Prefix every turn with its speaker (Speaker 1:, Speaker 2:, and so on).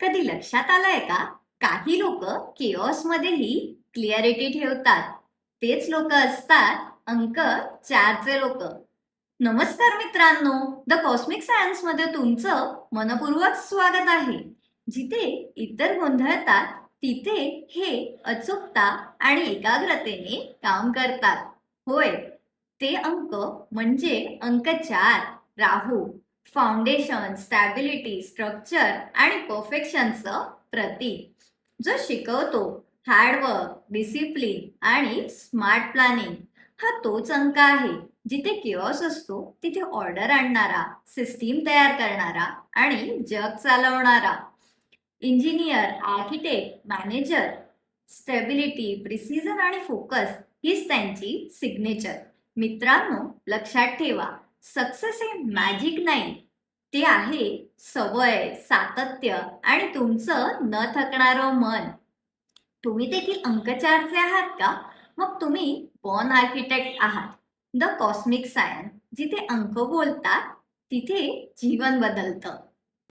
Speaker 1: कधी लक्षात आलंय का? काही लोक केओस मध्येही क्लिअरिटी ठेवतात. तेच लोक असतात अंक चारचे लोक. नमस्कार मित्रांनो द कॉस्मिक सायन्समध्ये तुमचं मनपूर्वक स्वागत आहे. जिथे इतर गोंधळतात तिथे हे अचूकता आणि एकाग्रतेने काम करतात. होय ते अंक म्हणजे अंक चार. राहू. फाउंडेशन स्टॅबिलिटी स्ट्रक्चर आणि परफेक्शनचं प्रतीक. जो शिकवतो हार्डवर्क डिसिप्लिन आणि स्मार्ट प्लॅनिंग हा तोच अंक आहे. जिथे किओस असतो तिथे ऑर्डर आणणारा सिस्टीम तयार करणारा आणि जग चालवणारा. Engineer architect manager stability precision आणि फोकस हीच त्यांची सिग्नेचर मित्रांनो लक्षात ठेवा. सक्सेस हे मॅजिक नाही. ते आहे सवय सातत्य आणि तुमचं न थकणारं मन. तुम्ही देखील अंकचारचे आहात का? मग तुम्ही बॉर्न आर्किटेक्ट आहात. द कॉस्मिक सायन्स जिथे अंक बोलतात तिथे जीवन बदलतं.